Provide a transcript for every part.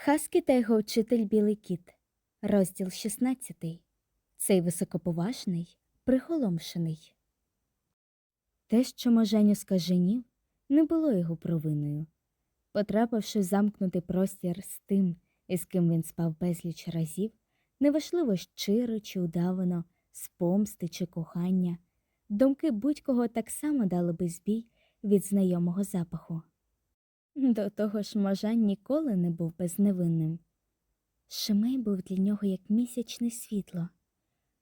Хаскі та його вчитель Білий кіт, розділ 16. Цей високоповажний, приголомшений. Те, що Моженю скаженів, не було його провиною. Потрапивши в замкнутий простір з тим, із ким він спав безліч разів, неважливо щиро чи удавано, з помсти чи кохання, думки будь-кого так само дали би збій від знайомого запаху. До того ж, Можань ніколи не був безневинним. Шимей був для нього як місячне світло.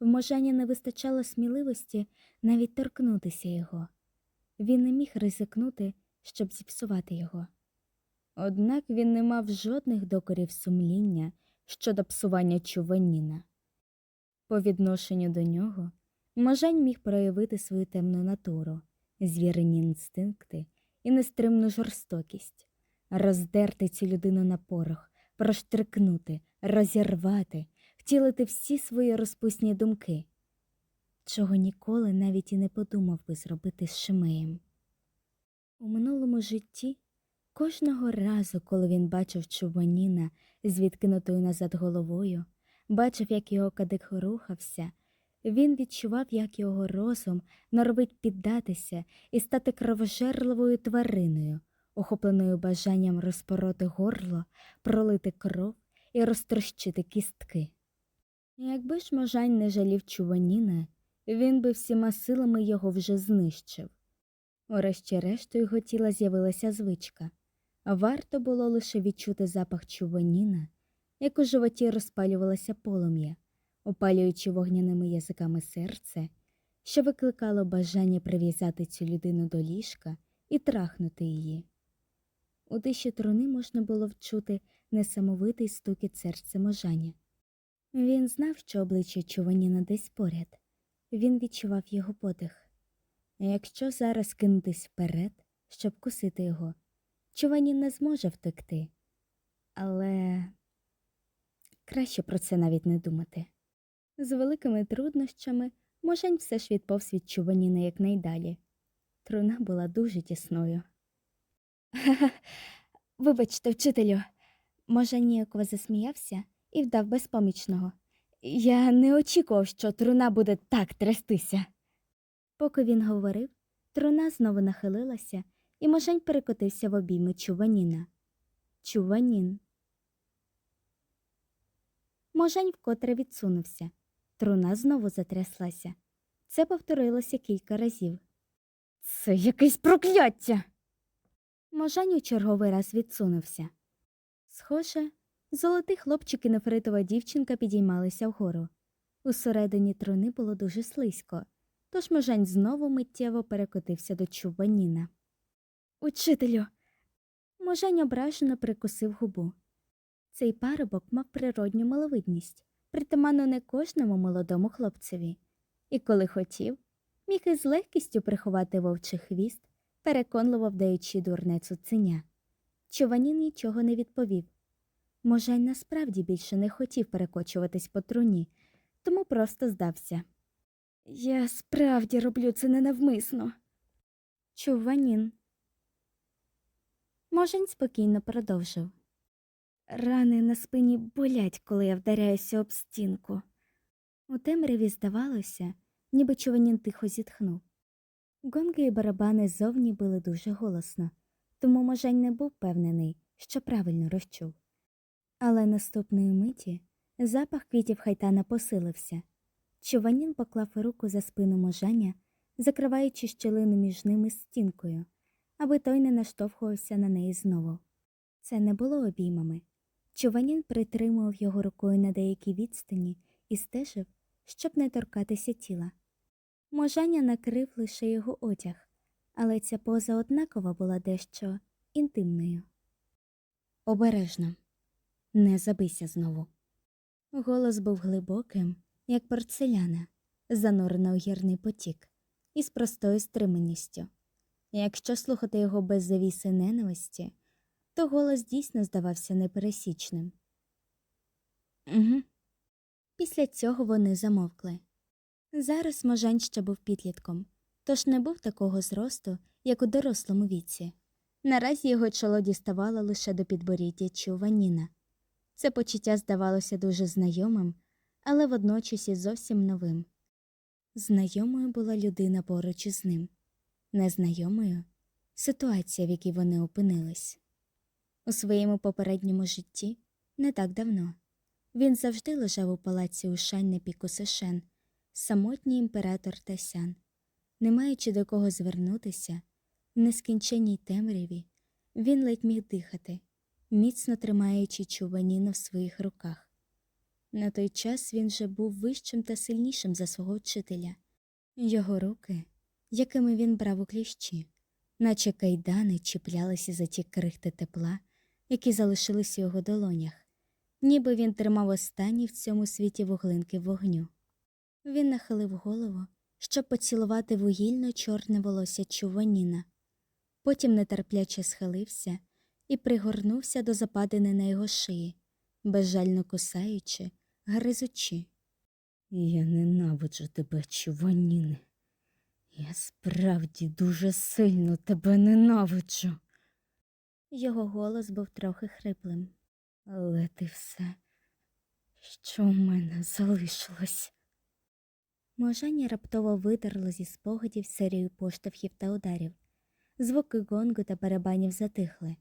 В Можані не вистачало сміливості навіть торкнутися його. Він не міг ризикнути, щоб зіпсувати його. Однак він не мав жодних докорів сумління щодо псування чуваніна. По відношенню до нього Можань міг проявити свою темну натуру, звірені інстинкти і нестримну жорстокість, роздерти цю людину на порох, проштрикнути, розірвати, втілити всі свої розпусні думки, чого ніколи навіть і не подумав би зробити з Шимеєм. У минулому житті кожного разу, коли він бачив Чубаніна з відкинутою назад головою, бачив, як його кадик рухався, він відчував, як його розум норовить піддатися і стати кровожерливою твариною, охопленою бажанням розпороти горло, пролити кров і розтрощити кістки. Якби ж Можань не жалів Чуваніна, він би всіма силами його вже знищив. Урешті-решт у його тіла з'явилася звичка, варто було лише відчути запах чуваніна, як у животі розпалювалося полум'я, опалюючи вогняними язиками серце, що викликало бажання прив'язати цю людину до ліжка і трахнути її. У тиші труни можна було вчути несамовитий стукіт серця можання. Він знав, що обличчя Чуваніна десь поряд. Він відчував його подих. Якщо зараз кинутись вперед, щоб кусити його, Чуванін не зможе втекти. Але краще про це навіть не думати. З великими труднощами Можень все ж відповз від Чуваніна якнайдалі. Труна була дуже тісною. Вибачте, вчителю, може, ніяково засміявся і вдав безпомічного. Я не очікував, що труна буде так трястися. Поки він говорив, труна знову нахилилася, і Можень перекотився в обійми Чуваніна. Чуванін. Можень вкотре відсунувся. Труна знову затряслася. Це повторилося кілька разів. Це якесь прокляття. Можань у черговий раз відсунувся. Схоже, золотий хлопчик і нефритова дівчинка підіймалися вгору. Усередині труни було дуже слизько, тож Можань знову миттєво перекотився до Чубаніна. Учителю. Можань ображено прикусив губу. Цей парубок мав природню маловидність, притаманну не кожному молодому хлопцеві, і коли хотів, міг із легкістю приховати вовчий хвіст, переконливо вдаючи дурне цуценя. Чуванін нічого не відповів. Можань насправді більше не хотів перекочуватись по труні, тому просто здався. Я справді роблю це ненавмисно. Чуванін. Можень спокійно продовжив. Рани на спині болять, коли я вдаряюся об стінку. У темряві здавалося, ніби Чуванін тихо зітхнув. Гонги і барабани зовні били дуже голосно, тому Можень не був певнений, що правильно розчув. Але наступної миті запах квітів хайтана посилився. Чуванін поклав руку за спину можаня, закриваючи щілину між ними стінкою, аби той не наштовхувався на неї знову. Це не було обіймами. Чуванін притримував його рукою на деякій відстані і стежив, щоб не торкатися тіла. Можаня накрив лише його одяг, але ця поза однакова була дещо інтимною. Обережно, не забийся знову. Голос був глибоким, як порцеляна, занурена у гірний потік, із простою стриманістю. Якщо слухати його без завіси ненависті, то голос дійсно здавався непересічним. Угу. Після цього вони замовкли. Зараз Можань ще був підлітком, тож не був такого зросту, як у дорослому віці. Наразі його чоло діставало лише до підборіддя Чуваніна. Це почуття здавалося дуже знайомим, але водночас і зовсім новим. Знайомою була людина поруч із ним, незнайомою ситуація, в якій вони опинились. У своєму попередньому житті не так давно він завжди лежав у палаці Ушань на піку Сешен, самотній імператор Тасян, не маючи до кого звернутися, в нескінченній темряві він ледь міг дихати, міцно тримаючи чуваніну в своїх руках. На той час він вже був вищим та сильнішим за свого вчителя. Його руки, якими він брав у кліщі, наче кайдани чіплялися за ті крихти тепла, які залишились у його долонях, ніби він тримав останні в цьому світі вуглинки вогню. Він нахилив голову, щоб поцілувати вугільно чорне волосся Чуваніна. Потім нетерпляче схилився і пригорнувся до западини на його шиї, безжально кусаючи, гризучи. Я ненавиджу тебе, Чуваніне. Я справді дуже сильно тебе ненавиджу. Його голос був трохи хриплим. Але ти все, що в мене залишилось. Можання раптово видерло зі спогадів серію поштовхів та ударів. Звуки гонгу та барабанів затихли.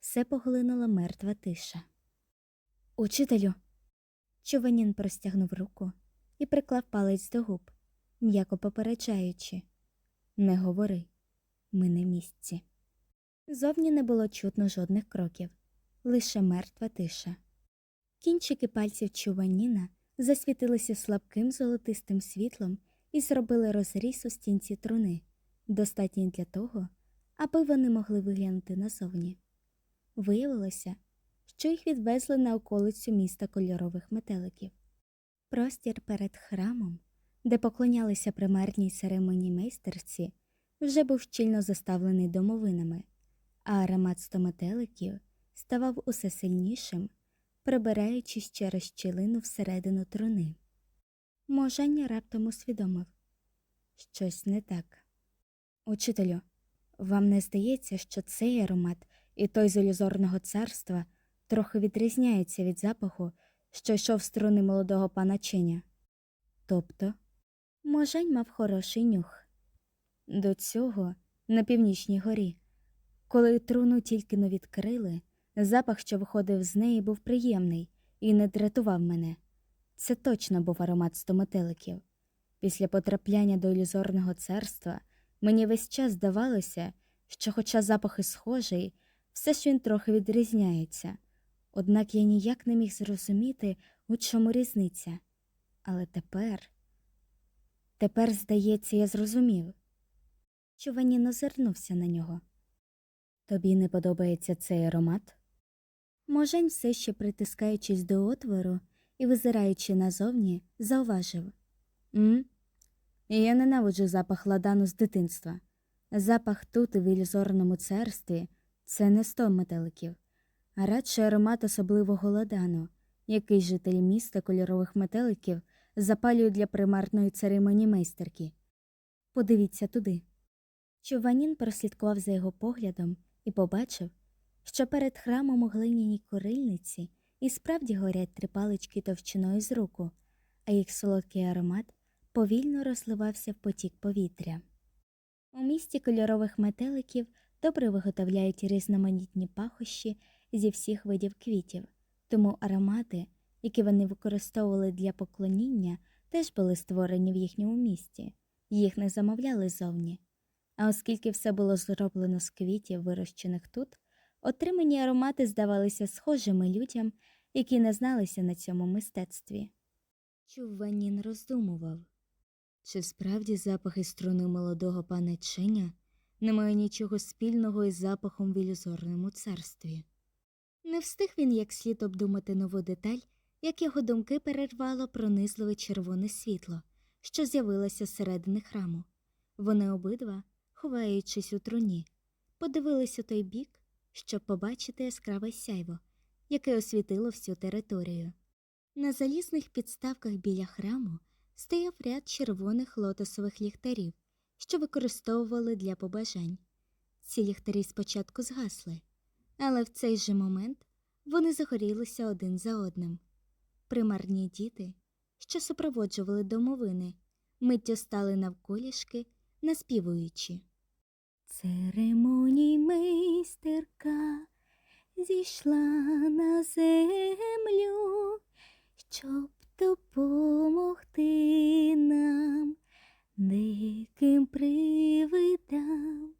Все поглинула мертва тиша. Учителю. Чуванін простягнув руку і приклав палець до губ, м'яко попереджаючи Не говори, ми на місці. Зовні не було чутно жодних кроків, лише мертва тиша. Кінчики пальців Чуваніна засвітилися слабким золотистим світлом і зробили розріз у стінці труни, достатній для того, аби вони могли виглянути назовні. Виявилося, що їх відвезли на околицю міста кольорових метеликів. Простір перед храмом, де поклонялися примарній церемонії майстерці, вже був щільно заставлений домовинами, а аромат стометеликів ставав усе сильнішим, прибираючись через щілину всередину труни. Можання раптом усвідомив щось не так. Учителю, вам не здається, що цей аромат і той з ілюзорного царства трохи відрізняються від запаху, що йшов з труни молодого пана Чиня? Тобто, Можень мав хороший нюх. До цього, на північній горі, коли труну тільки но відкрили, запах, що виходив з неї, був приємний і не дратував мене. Це точно був аромат стометеликів. Після потрапляння до ілюзорного царства мені весь час здавалося, що, хоча запах і схожий, все ж він трохи відрізняється. Однак я ніяк не міг зрозуміти, у чому різниця. Але тепер, тепер, здається, я зрозумів. Чуванін озирнувся на нього. Тобі не подобається цей аромат? Можень, все ще притискаючись до отвору і визираючи назовні, зауважив М? Я ненавиджу запах ладану з дитинства. Запах тут, в ілюзорному царстві, це не сто метеликів, а радше аромат особливого ладану, який жителі міста кольорових метеликів запалюють для примарної церемонії майстерки. Подивіться туди. Чуванін прослідкував за його поглядом і побачив, що перед храмом у глиняній корильниці і справді горять три палички товщиною з руку, а їх солодкий аромат повільно розливався в потік повітря. У місті кольорових метеликів добре виготовляють різноманітні пахощі зі всіх видів квітів, тому аромати, які вони використовували для поклоніння, теж були створені в їхньому місті, їх не замовляли зовні. А оскільки все було зроблено з квітів, вирощених тут, отримані аромати здавалися схожими людям, які не зналися на цьому мистецтві. Чуванін роздумував, чи справді запахи струни молодого пана Ченя не мають нічого спільного із запахом в ілюзорному царстві. Не встиг він як слід обдумати нову деталь, як його думки перервало пронизливе червоне світло, що з'явилося зсередини храму. Вони обидва, ховаючись у труні, подивились у той бік, щоб побачити яскраве сяйво, яке освітило всю територію. На залізних підставках біля храму стояв ряд червоних лотосових ліхтарів, що використовували для побажань. Ці ліхтарі спочатку згасли, але в цей же момент вони загорілися один за одним. Примарні діти, що супроводжували домовини, миттю стали навколішки, наспівуючи. Церемоній майстерка зійшла на землю, щоб допомогти нам, диким привидам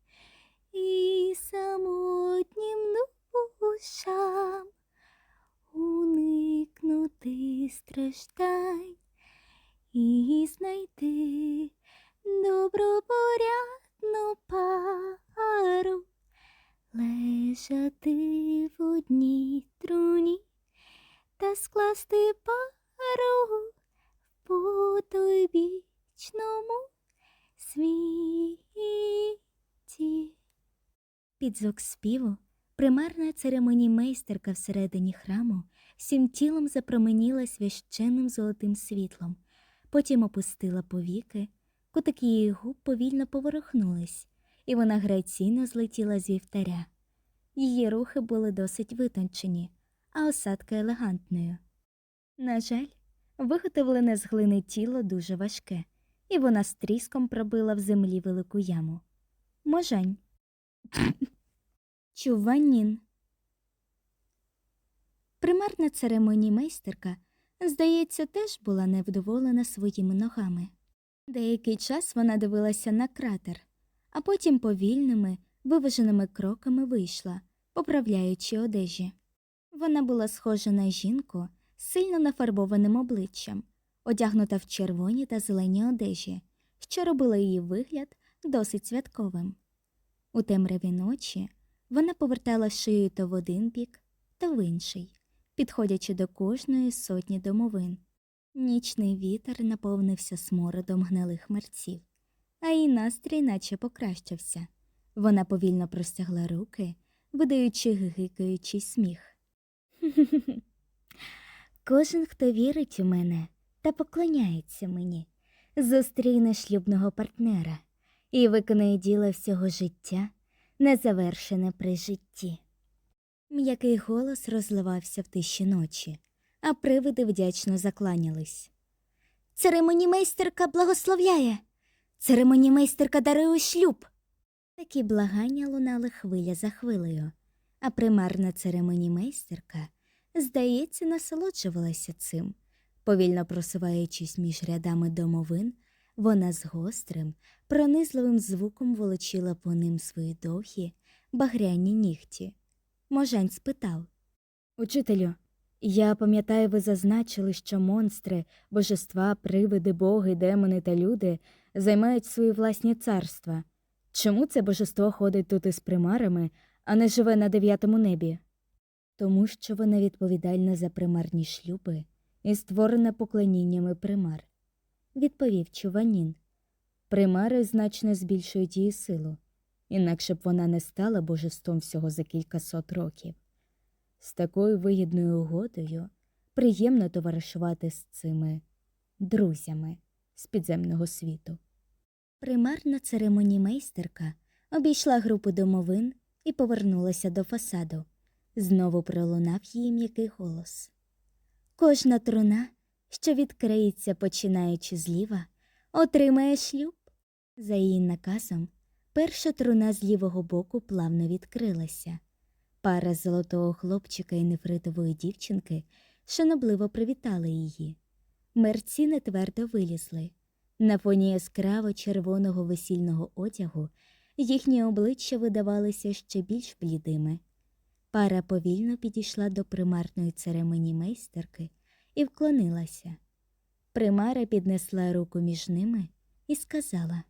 і самотнім душам уникнути страждань і знайти лежати в одній труні та скласти пару в потойбічному світі. Під звук співу примарна церемоніймейстерка всередині храму всім тілом запроменіла священним золотим світлом, потім опустила повіки, кутики її губ повільно поворухнулись, і вона граційно злетіла з вівтаря. Її рухи були досить витончені, а осадка елегантною. На жаль, виготовлене з глини тіло дуже важке, і вона з тріском пробила в землі велику яму. Можань. Чуванін. Примарна церемоніймейстерка, здається, теж була невдоволена своїми ногами. Деякий час вона дивилася на кратер, а потім повільними, виваженими кроками вийшла, поправляючи одежі. Вона була схожа на жінку з сильно нафарбованим обличчям, одягнута в червоні та зелені одежі, що робила її вигляд досить святковим. У темряві ночі вона повертала шию то в один бік, то в інший, підходячи до кожної сотні домовин. Нічний вітер наповнився смородом гнилих мерців, а її настрій наче покращився. Вона повільно простягла руки, видаючи гигикаючий сміх. Кожен, хто вірить у мене та поклоняється мені, зустріне шлюбного партнера і виконає діло всього життя, незавершене при житті. М'який голос розливався в тиші ночі, а привиди вдячно закланялись. Церемонімейстерка благословляє. Церемонімейстерка дарує шлюб. Такі благання лунали хвиля за хвилею, а примарна церемонімейстерка, здається, насолоджувалася цим. Повільно просуваючись між рядами домовин, вона з гострим, пронизливим звуком волочила по ним свої довгі, багряні нігті. Можань спитав Учителю, я пам'ятаю, ви зазначили, що монстри, божества, привиди, боги, демони та люди займають свої власні царства. Чому це божество ходить тут із примарами, а не живе на дев'ятому небі? Тому що вона відповідальна за примарні шлюби і створене поклоніннями примар, відповів Чуванін. Примари значно збільшують її силу, інакше б вона не стала божеством всього за кілька сот років. З такою вигідною угодою приємно товаришувати з цими друзями з підземного світу. Примарна церемонімейстерка обійшла групу домовин і повернулася до фасаду. Знову пролунав її м'який голос. Кожна труна, що відкриється, починаючи зліва, отримає шлюб. За її наказом, перша труна з лівого боку плавно відкрилася. Пара золотого хлопчика і нефритової дівчинки шанобливо привітали її. Мерці нетвердо вилізли. На фоні яскраво червоного весільного одягу їхні обличчя видавалися ще більш блідими. Пара повільно підійшла до примарної церемонії майстерки і вклонилася. Примара піднесла руку між ними і сказала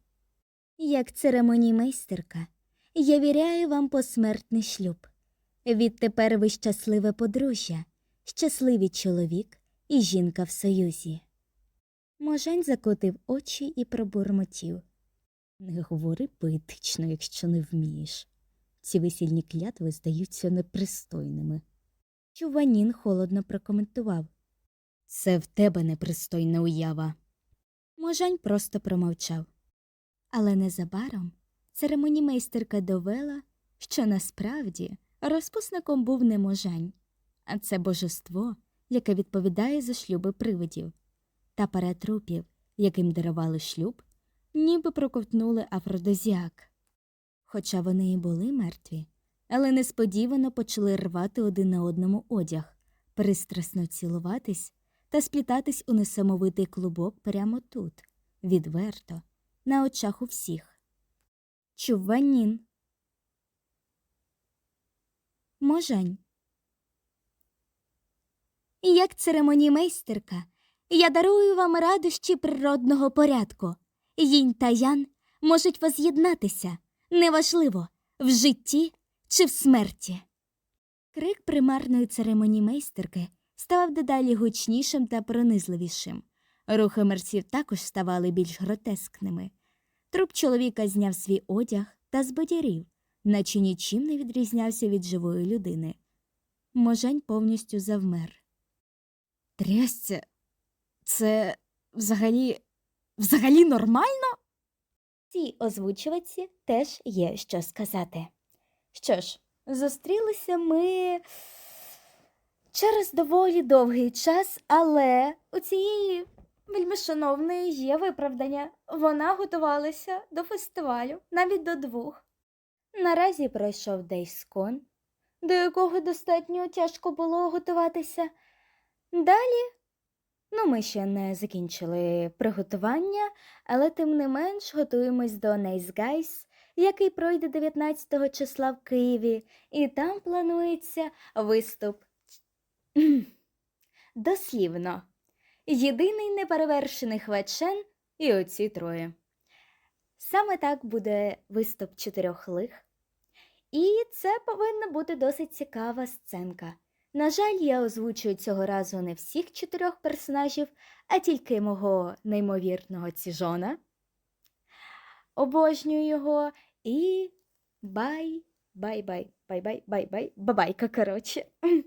Як церемоніймейстерка, я віряю вам посмертний шлюб. Відтепер ви щасливе подружжя, щасливий чоловік і жінка в союзі. Можень закотив очі і пробурмотів. Не говори поетично, якщо не вмієш. Ці весільні клятви здаються непристойними. Чуванін холодно прокоментував. Це в тебе непристойна уява. Можань просто промовчав. Але незабаром церемонімейстерка довела, що насправді розпусником був не Можань, а це божество, яке відповідає за шлюби привидів, та пара трупів, яким дарували шлюб, ніби проковтнули афродизіак. Хоча вони і були мертві, але несподівано почали рвати один на одному одяг, пристрасно цілуватись та сплітатись у несамовитий клубок прямо тут, відверто, на очах у всіх. Чув Ванін. Можень. Як церемоніймейстерка, я дарую вам радощі природного порядку. Їнь та ян можуть воз'єднатися, неважливо, в житті чи в смерті. Крик примарної церемоніймейстерки ставав дедалі гучнішим та пронизливішим. Рухи мерців також ставали більш гротескними. Труп чоловіка зняв свій одяг та збадярів, наче нічим не відрізнявся від живої людини. Можень повністю завмер. Трясця, це взагалі взагалі нормально? Цій озвучувачці теж є що сказати. Що ж, зустрілися ми через доволі довгий час, але у цієї вельмишановної є виправдання. Вона готувалася до фестивалю, навіть до двох. Наразі пройшов Дейскон, до якого достатньо тяжко було готуватися. Далі, ну, ми ще не закінчили приготування, але тим не менш готуємось до Nice Guys, який пройде 19 числа в Києві, і там планується виступ. Дослівно. Єдиний неперевершений хвачен і оці троє. Саме так буде виступ чотирьох лих. І це повинна бути досить цікава сценка. На жаль, я озвучую цього разу не всіх чотирьох персонажів, а тільки мого неймовірного ціжона. Обожнюю його і бай, бай, бай, бай, бай, бай, бай, бабайка, коротше.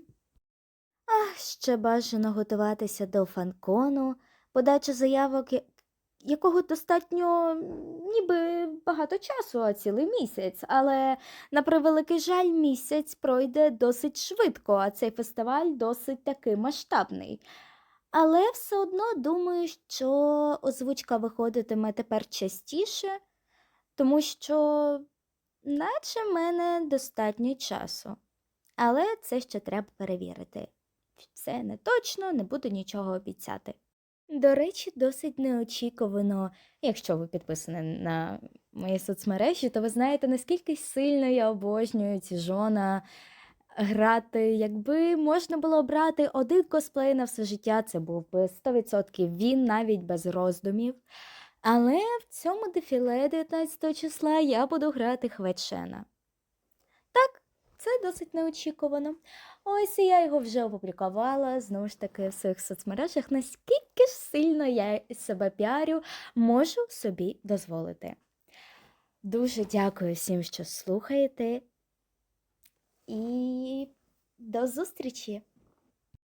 А ще бажано готуватися до фанкону, подача заявок, якого достатньо ніби багато часу, а цілий місяць. Але на превеликий жаль, місяць пройде досить швидко, а цей фестиваль досить таки масштабний. Але все одно думаю, що озвучка виходитиме тепер частіше, тому що, наче в мене достатньо часу. Але це ще треба перевірити. Це не точно, не буду нічого обіцяти. До речі, досить неочікувано, якщо ви підписані на мої соцмережі, то ви знаєте, наскільки сильно я обожнюю ці жона грати. Якби можна було обрати один косплей на все життя, це був би 100% він, навіть без роздумів. Але в цьому дефіле 19 числа я буду грати Хвечена. Так, це досить неочікувано. Ось і я його вже опублікувала знову ж таки в своїх соцмережах. Наскільки ж сильно я себе піарю, можу собі дозволити. Дуже дякую всім, що слухаєте. І до зустрічі!